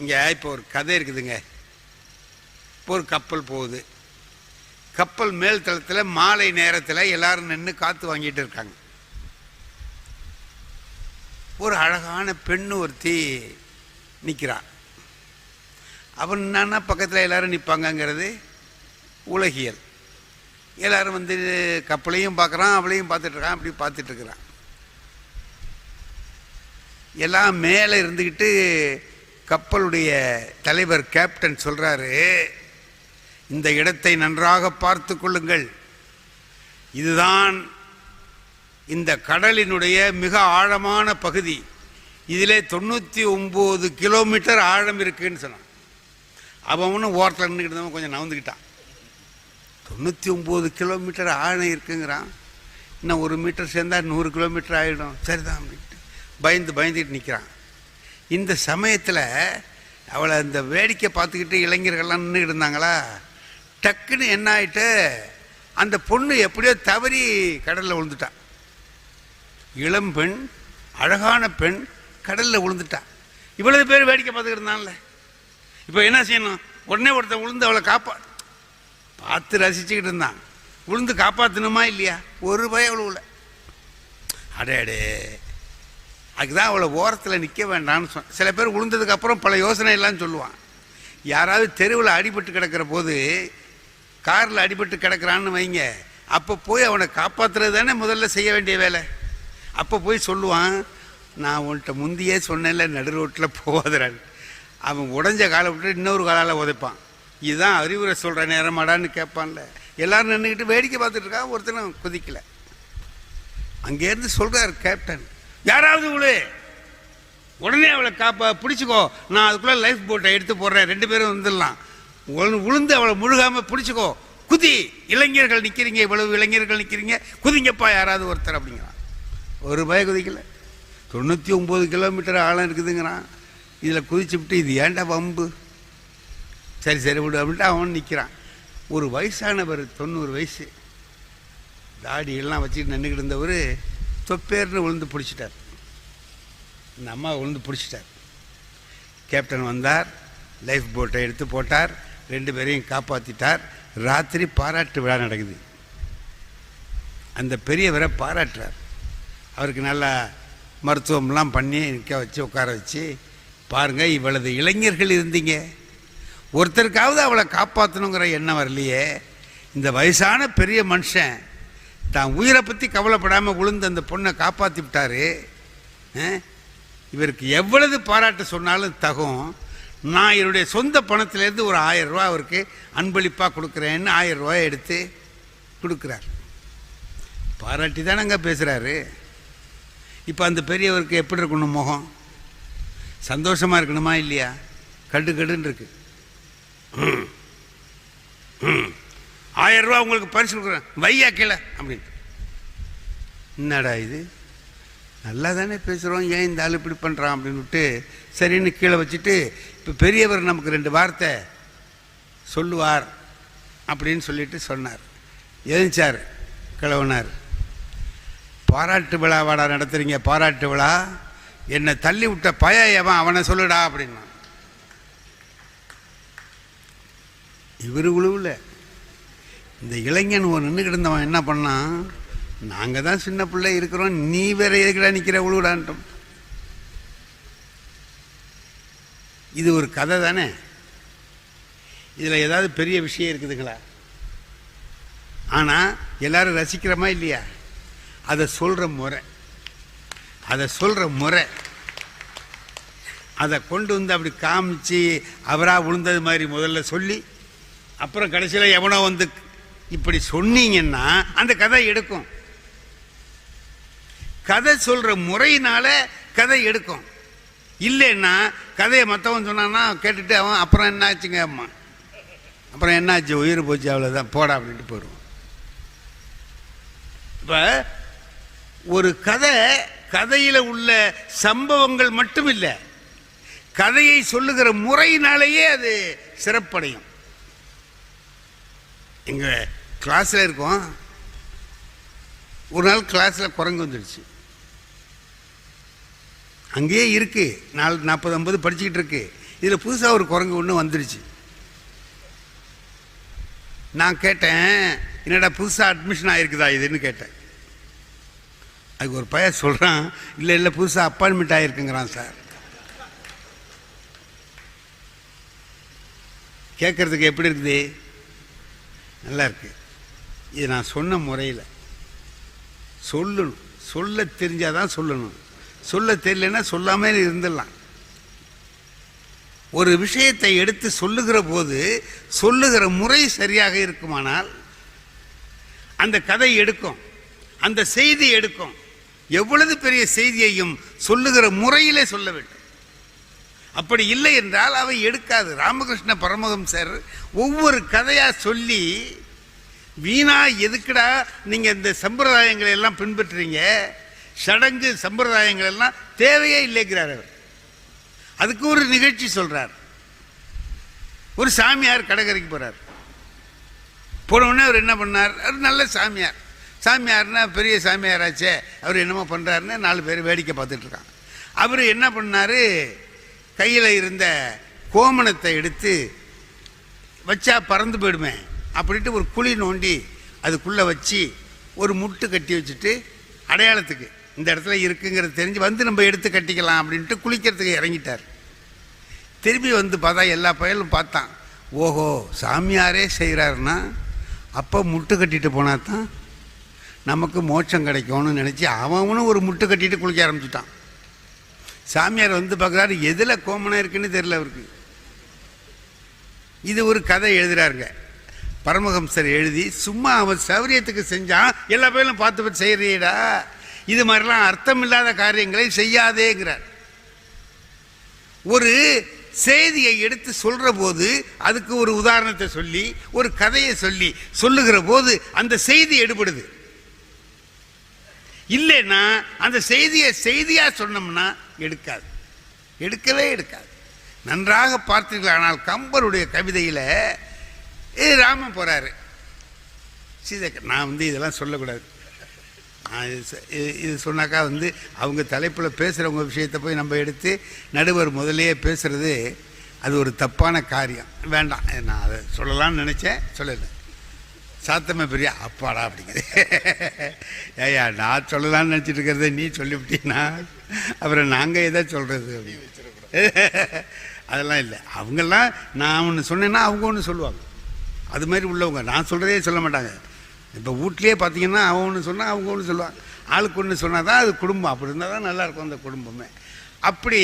இங்கே இப்போ ஒரு கதை இருக்குதுங்க. இப்போ ஒரு கப்பல் போகுது. கப்பல் மேல் தளத்தில் மாலை நேரத்தில் எல்லாரும் நின்று காற்று வாங்கிட்டு இருக்காங்க. ஒரு அழகான பெண்ணு ஒருத்தி நிற்கிறா அவன் என்னன்னா பக்கத்தில் எல்லாரும் நிற்பாங்கங்கிறது உலகியல். எல்லோரும் வந்து கப்பலையும் பார்க்குறான் அவளையும் பார்த்துட்ருக்கான் அப்படி பார்த்துட்ருக்குறான் எல்லாம் மேலே இருந்துக்கிட்டு கப்பலுடைய தலைவர் கேப்டன் சொல்கிறாரு இந்த இடத்தை நன்றாக பார்த்து கொள்ளுங்கள். இதுதான் இந்த கடலினுடைய மிக ஆழமான பகுதி. இதிலே தொண்ணூற்றி ஒம்பது கிலோமீட்டர் ஆழம் இருக்குன்னு சொன்னான். அவன் ஒன்றும் ஓரத்தில் நின்றுக்கிட்டு கொஞ்சம் நவந்துக்கிட்டான். தொண்ணூற்றி ஒம்பது கிலோமீட்டர் ஆழம் இருக்குங்கிறான். இன்னும் ஒரு மீட்டர் சேர்ந்தா நூறு கிலோமீட்டர் ஆகிடும் சரிதான் அப்படின்ட்டு பயந்து பயந்துக்கிட்டு நிற்கிறான் இந்த சமயத்தில் அவளை அந்த வேடிக்கை பார்த்துக்கிட்டு இளைஞர்கள்லாம் நின்றுக்கிட்டு இருந்தாங்களா? டக்குன்னு என்ன ஆகிட்டு அந்த பொண்ணு எப்படியோ தவறி கடலில் விழுந்துட்டான் இளம் பெண் அழகான பெண் கடலில் விழுந்துட்டான் இவ்வளவு பேர் வேடிக்கை பார்த்துக்கிட்டு இருந்தான்ல. இப்போ என்ன செய்யணும்? உடனே ஒருத்தன் விழுந்து அவளை காப்பா பார்த்து ரசிச்சுக்கிட்டு இருந்தான். விழுந்து காப்பாற்றணுமா இல்லையா? ஒரு பயம் விழுவல அடே அதுதான் அவளை ஓரத்தில் நிற்க வேண்டாம்னு சொன்ன சில பேர் விழுந்ததுக்கப்புறம் பல யோசனை எல்லாம் சொல்லுவான். யாராவது தெருவில் அடிபட்டு கிடக்கிற போது காரில் அடிபட்டு கிடக்குறான்னு வைங்க. அப்போ போய் அவனை காப்பாற்றுறது தானே முதல்ல செய்ய வேண்டிய வேலை. அப்போ போய் சொல்லுவான் நான் உன்கிட்ட முந்தையே சொன்னேன்ல நடு ரோட்டில் போகாதறான் அவன் உடஞ்ச காலை விட்டு இன்னொரு காலால் உதைப்பான். இதுதான் அறிவுரை சொல்கிற நேரமாடான்னு கேட்பான்ல. எல்லாரும் நின்றுக்கிட்டு வேடிக்கை பார்த்துட்டு இருக்கா ஒருத்தனும் குதிக்கலை. அங்கேருந்து சொல்கிறார் கேப்டன் யாராவது உளு. உடனே அவளை காப்பா பிடிச்சிக்கோ. நான் அதுக்குள்ளே லைஃப் போட்டை எடுத்து போடுறேன். ரெண்டு பேரும் வந்துடலாம். உளுந்து விழுந்து அவளை முழுகாமல் பிடிச்சிக்கோ. குதி. இளைஞர்கள் நிற்கிறீங்க இவ்வளவு இளைஞர்கள் நிற்கிறீங்க குதிங்கப்பா யாராவது ஒருத்தர் அப்படிங்கிறான். ஒரு பய குதிக்கல. தொண்ணூற்றி ஒம்பது கிலோமீட்டர் ஆழம் இருக்குதுங்கிறான். இதில் குதிச்சுவிட்டு இது ஏன்டா வம்பு? சரி சரி விடு அப்படின்ட்டு அவன் நிற்கிறான் ஒரு வயசானவர் தொண்ணூறு வயசு. தாடியெல்லாம் வச்சுட்டு நின்றுக்கிட்டு இருந்தவர் தொப்பேர்னு விழுந்து பிடிச்சிட்டார். இந்த அம்மா விழுந்து பிடிச்சிட்டார். கேப்டன் வந்தார் லைஃப் போட்டை எடுத்து போட்டார் ரெண்டு பேரையும் காப்பாற்றிட்டார் ராத்திரி பாராட்டு விழா நடக்குது. அந்த பெரியவரை பாராட்டுறார். அவருக்கு நல்லா மருத்துவம்லாம் பண்ணி நிற்க வச்சு உட்கார வச்சு பாருங்கள் இவ்வளவு இளைஞர்கள் இருந்தீங்க. ஒருத்தருக்காவது அவளை காப்பாற்றணுங்கிற எண்ணம் வரலையே. இந்த வயசான பெரிய மனுஷன் தான் உயிரை பற்றி கவலைப்படாமல் விழுந்து அந்த பொண்ணை காப்பாற்றி விட்டாரு. இவருக்கு எவ்வளவு பாராட்டு சொன்னாலும் தகும். நான் என்னுடைய சொந்த பணத்திலேருந்து ஒரு ஆயிரம் ரூபா அவருக்கு அன்பளிப்பாக கொடுக்குறேன்னு ஆயிரம் ரூபாய் எடுத்து கொடுக்குறார். பாராட்டி தானங்க பேசுகிறாரு இப்போ அந்த பெரியவருக்கு எப்படி இருக்கணும் முகம்? சந்தோஷமாக இருக்கணுமா இல்லையா? கடு கடுன்னு ஆயிரம் ரூபா உங்களுக்கு பரிசு கொடுக்குறேன். வையா கீழே அப்படின்னு என்னடா இது? நல்லா தானே பேசுகிறோம் ஏன் இந்த ஆள் இப்படி பண்ணுறான் அப்படின்னுட்டு சரின்னு கீழே வச்சுட்டு இப்போ பெரியவர் நமக்கு ரெண்டு வார்த்தை சொல்லுவார் அப்படின்னு சொல்லிட்டு சொன்னார். எழுந்தார் கிழவனார் பாராட்டு விழாவாடா நடத்துகிறீங்க பாராட்டு விழா. என்னை தள்ளி விட்ட பய எவன் அவனை சொல்லுடா அப்படின்னா. இவர் உழுவுல. இந்த இளைஞன் ஒரு நின்று கிடந்தவன் என்ன பண்ணான் நாங்கள் தான் சின்ன பிள்ளை இருக்கிறோம் நீ வேற எதுக்குடா நிற்கிற உழுவுடான்ட்டோம் இது ஒரு கதை தானே? இதில் ஏதாவது பெரிய விஷயம் இருக்குதுங்களா? ஆனால் எல்லாரும் ரசிக்கிறோமா இல்லையா? அதை சொல்கிற முறை. அதை சொல்கிற முறை. அதை கொண்டு வந்து அப்படி காமிச்சு அவராக விழுந்தது மாதிரி முதல்ல சொல்லி அப்புறம் கடைசியில் எவனோ வந்து இப்படி சொன்னீங்கன்னா அந்த கதை எடுக்கும். கதை சொல்கிற முறையினால கதை எடுக்கும். இல்லைன்னா கதையை மற்றவன் சொன்னான்னா கேட்டுட்டு அவன் அப்புறம் என்ன ஆச்சுங்க அம்மா? அப்புறம் என்னாச்சு? உயிர் போச்சு அவ்வளோதான் போடா அப்படின்ட்டு போயிடுவான். இப்போ ஒரு கதை கதையில் உள்ள சம்பவங்கள் மட்டும் இல்லை கதையை சொல்லுகிற முறையினாலேயே அது சிறப்படையும். எங்கள் கிளாஸில் இருக்கோம். ஒரு நாள் கிளாஸில் குரங்கு வந்துடுச்சு. அங்கேயே இருக்கு. நாலு நாற்பது ஐம்பது படிச்சுக்கிட்டு இருக்கு. இதில் புதுசாக ஒரு குரங்கு ஒன்று வந்துடுச்சு. நான் கேட்டேன் என்னடா புதுசாக அட்மிஷன் ஆகிருக்குதா இதுன்னு கேட்டேன். அதுக்கு ஒரு பையன் சொல்கிறான் இல்லை இல்லை புதுசாக அப்பாயின்மெண்ட் ஆகிருக்குங்கிறான் சார். கேட்குறதுக்கு எப்படி இருக்குது? நல்லா இருக்குது இது நான் சொன்ன முறையில். சொல்லணும். சொல்ல தெரிஞ்சால் தான் சொல்லணும். சொல்ல தெரியலன்னா சொல்லாமே இருந்துடலாம். ஒரு விஷயத்தை எடுத்து சொல்லுகிற போது சொல்லுகிற முறை சரியாக இருக்குமானால் அந்த கதை எடுக்கும். அந்த செய்தி எடுக்கும். எவ்வளவு பெரிய செய்தியையும் சொல்லுகிற முறையிலே சொல்ல வேண்டும். அப்படி இல்லை என்றால் அவை எடுக்காது. ராமகிருஷ்ண பரமஹம்சர் ஒவ்வொரு கதையாக சொல்லி வீணா எதுக்குடா நீங்கள் இந்த சம்பிரதாயங்களை எல்லாம் பின்பற்றுறீங்க? சடங்கு சம்பிரதாயங்கள் எல்லாம் தேவையே இல்லைங்கிறார் அவர். அதுக்கு ஒரு நிகழ்ச்சி சொல்கிறார் ஒரு சாமியார் கடற்கரைக்கு போகிறார் போனவுடனே அவர் என்ன பண்ணார்? அவர் நல்ல சாமியார். சாமியார்னா பெரிய சாமியாராச்சே அவர் என்னமோ பண்ணுறாருன்னு நாலு பேர் வேடிக்கை பார்த்துட்ருக்கான் அவர் என்ன பண்ணார்? கையில் இருந்த கோமணத்தை எடுத்து வச்சா பறந்து போயிடுமே அப்படின்ட்டு ஒரு குழி நோண்டி அதுக்குள்ளே வச்சு ஒரு முட்டு கட்டி வச்சுட்டு அடையாளத்துக்கு இந்த இடத்துல இருக்குங்கிறது தெரிஞ்சு வந்து நம்ம எடுத்து கட்டிக்கலாம் அப்படின்ட்டு குளிக்கிறதுக்கு இறங்கிட்டார். திரும்பி வந்து பார்த்தா எல்லா பயலும் பார்த்தான். ஓஹோ சாமியாரே செய்கிறாருன்னா அப்போ முட்டு கட்டிட்டு போனால் தான் நமக்கு மோட்சம் கிடைக்கும்னு நினச்சி அவனும் ஒரு முட்டு கட்டிட்டு குளிக்க ஆரம்பிச்சிட்டான். சாமியார் வந்து பார்க்குறாரு எதில் கோமணம் இருக்குன்னு தெரில அவருக்கு. இது ஒரு கதை எழுதுறாருங்க. பரமஹம்சர் எழுதி சும்மா அவன் சௌரியத்துக்கு செஞ்சான் எல்லா பேரும் பார்த்து பார்த்து செய்கிறியடா இது மாதிரிலாம் அர்த்தம் இல்லாத காரியங்களை செய்யாதேங்கிறார். ஒரு செய்தியை எடுத்து சொல்கிற போது அதுக்கு ஒரு உதாரணத்தை சொல்லி ஒரு கதையை சொல்லி சொல்லுகிற போது அந்த செய்தி எடுபடுது. இல்லைன்னா அந்த செய்தியை செய்தியாக சொன்னோம்னா எடுக்காது. எடுக்கவே எடுக்காது. நன்றாக பார்த்தீர்கள் ஆனால் கம்பருடைய கவிதையில் ராமன் போகிறாரு சீதை நான் வந்து இதெல்லாம் சொல்லக்கூடாது. இது இது- சொன்னாக்கா வந்து அவங்க தலைப்பில் பேசுகிறவங்க விஷயத்தை போய் நம்ம எடுத்து நடுவர் முதலையே பேசுகிறது அது ஒரு தப்பான காரியம். வேண்டாம் நான் அதை சொல்லலாம்னு நினச்சேன் சொல்லலை. சாத்தமே பெரிய அப்பாடா அப்படிங்குது. ஏய்யா நான் சொல்லலாம்னு நினச்சிட்டு இருக்கிறத நீ சொல்லிவிட்டீங்கன்னா அப்புறம் நாங்கள் எதை சொல்கிறது அப்படின்னு. அதெல்லாம் இல்லை. அவங்கெல்லாம் நான் ஒன்று சொன்னேன்னா அவங்க ஒன்று சொல்லுவாங்க. அது மாதிரி உள்ளவங்க. நான் சொல்கிறதே சொல்ல மாட்டாங்க. இப்போ வீட்லேயே பார்த்தீங்கன்னா அவன் ஒன்று சொன்னால் அவங்க ஒன்று சொல்லுவாங்க. ஆளுக்கு ஒன்று சொன்னால் தான் அது குடும்பம். அப்படி இருந்தால் தான் நல்லாயிருக்கும் அந்த குடும்பமே. அப்படி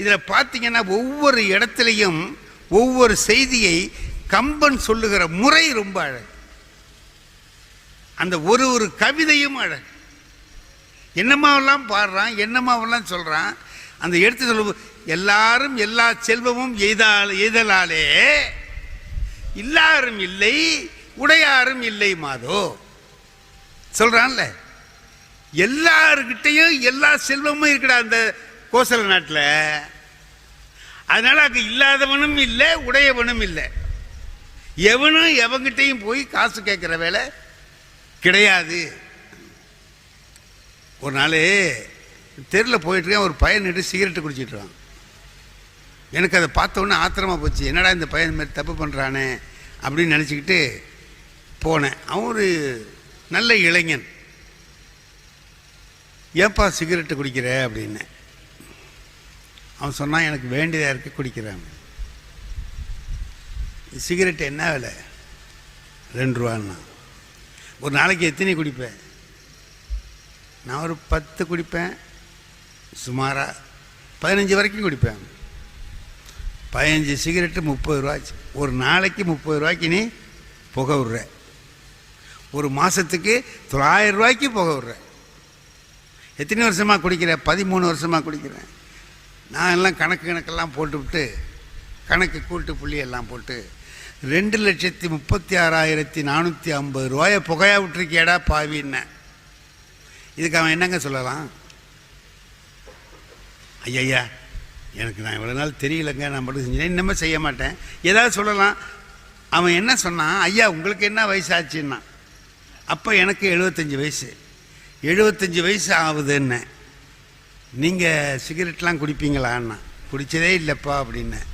இதில் பார்த்தீங்கன்னா ஒவ்வொரு இடத்துலையும் ஒவ்வொரு செய்தியை கம்பன் சொல்லுகிற முறை ரொம்ப அழகு. அந்த ஒரு ஒரு கவிதையும் அழகு. என்னமாவெல்லாம் பாடுறான் என்னமாவெல்லாம் சொல்கிறான் அந்த எடுத்து சொல்ல எல்லாரும் எல்லா செல்வமும் எய்தால் எய்தலாலே இல்லாரும் இல்லை உடையாரும் இல்லை மாதோ. சொல்கிறான்ல எல்லாருக்கிட்டையும் எல்லா செல்வமும் இருக்கிற அந்த கோசல நாட்டில். அதனால் அங்க இல்லாதவனும் இல்லை உடையவனும் இல்லை. எவனும் எவங்கிட்டையும் போய் காசு கேட்குற வேலை கிடையாது. ஒரு நாள் தெருவில் போயிட்டுருக்கேன் ஒரு பையன் நின்று சிகரெட்டு குடிச்சிட்டு எனக்கு அதை பார்த்த உடனே ஆத்திரமா போச்சு. என்னடா இந்த பையன் இந்த மாதிரி தப்பு பண்ணுறானே அப்படின்னு நினச்சிக்கிட்டு போனேன். அவன் ஒரு நல்ல இளைஞன். ஏப்பா சிகரெட்டு குடிக்கிற அப்படின்னு. அவன் சொன்னான் எனக்கு வேண்டியதாக இருக்க குடிக்கிறான். சிகரெட் என்ன விலை? ரெண்டு ரூபான்னா. ஒரு நாளைக்கு எத்தனை குடிப்பேன்? நான் ஒரு பத்து குடிப்பேன். சுமாராக பதினஞ்சு வரைக்கும் குடிப்பேன். பதினஞ்சு சிகரெட்டு முப்பது ரூபாச்சு ஒரு நாளைக்கு முப்பது ரூபாய்க்கு நீ புகை விடுற. ஒரு மாதத்துக்கு தொள்ளாயிரம் ரூபாய்க்கு புகை விடுற. எத்தனை வருஷமாக குடிக்கிறேன் பதிமூணு வருஷமாக குடிக்கிறேன் நான் எல்லாம் கணக்கு கணக்கெல்லாம் போட்டுவிட்டு கணக்கு கூட்டு புள்ளி எல்லாம் போட்டு ரெண்டு லட்சத்தி முப்பத்தி ஆறாயிரத்தி நானூற்றி ஐம்பது ரூபாயை புகையா விட்டுருக்கியடா பாவின்னேன் இதுக்கு அவன் என்னங்க சொல்லலாம்? ஐயா எனக்கு நான் இவ்வளோ நாள் தெரியலங்க நான் மட்டும் செஞ்சேன். இன்னமே செய்ய மாட்டேன். ஏதாவது சொல்லலாம்? அவன் என்ன சொன்னான்? ஐயா உங்களுக்கு என்ன வயசாச்சுன்னா? அப்போ எனக்கு எழுபத்தஞ்சி வயசு. எழுபத்தஞ்சி வயசு ஆகுதுன்னு. நீங்கள் சிகரெட்லாம் குடிப்பீங்களான்னா? குடித்ததே இல்லைப்பா அப்படின்னேன்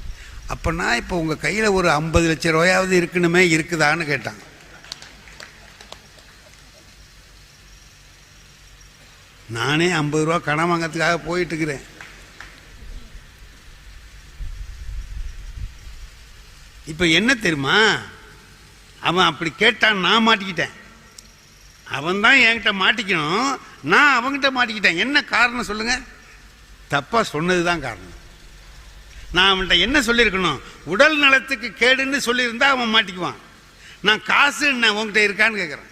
அப்போனா இப்போ உங்கள் கையில் ஒரு ஐம்பது லட்ச ரூபாயாவது இருக்கணுமே இருக்குதான்னு கேட்டாங்க. நானே ஐம்பது ரூபா கடன் வாங்கிறதுக்காக போயிட்டுருக்கிறேன். இப்போ என்ன தெரியுமா? அவன் அப்படி கேட்டான் நான் மாட்டிக்கிட்டேன். அவன் தான் என்கிட்ட மாட்டிக்கணும். நான் அவன்கிட்ட மாட்டிக்கிட்டேன். என்ன காரணம் சொல்லுங்கள் தப்பாக சொன்னது தான் காரணம். நான் அவன்கிட்ட என்ன சொல்லியிருக்கணும்? உடல் நலத்துக்கு கேடுன்னு சொல்லியிருந்தா அவன் மாட்டிக்குவான். நான் காசு என்ன உன்கிட்ட இருக்கான்னு கேட்குறேன்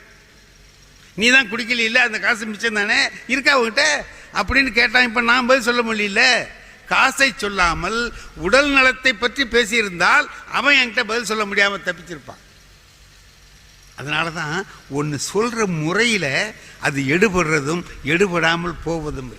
நீ தான் குடிக்கல இல்லை அந்த காசு மிச்சம் தானே? இருக்கா உங்ககிட்ட அப்படின்னு கேட்டான். இப்போ நான் பதில் சொல்ல முடியல. காசை சொல்லாமல் உடல் நலத்தை பற்றி பேசியிருந்தால் அவன் என்கிட்ட பதில் சொல்ல முடியாமல் தப்பிச்சிருப்பான். அதனால தான் ஒன்று சொல்கிற முறையில் அது எடுபடுறதும் எடுபடாமல் போவதும்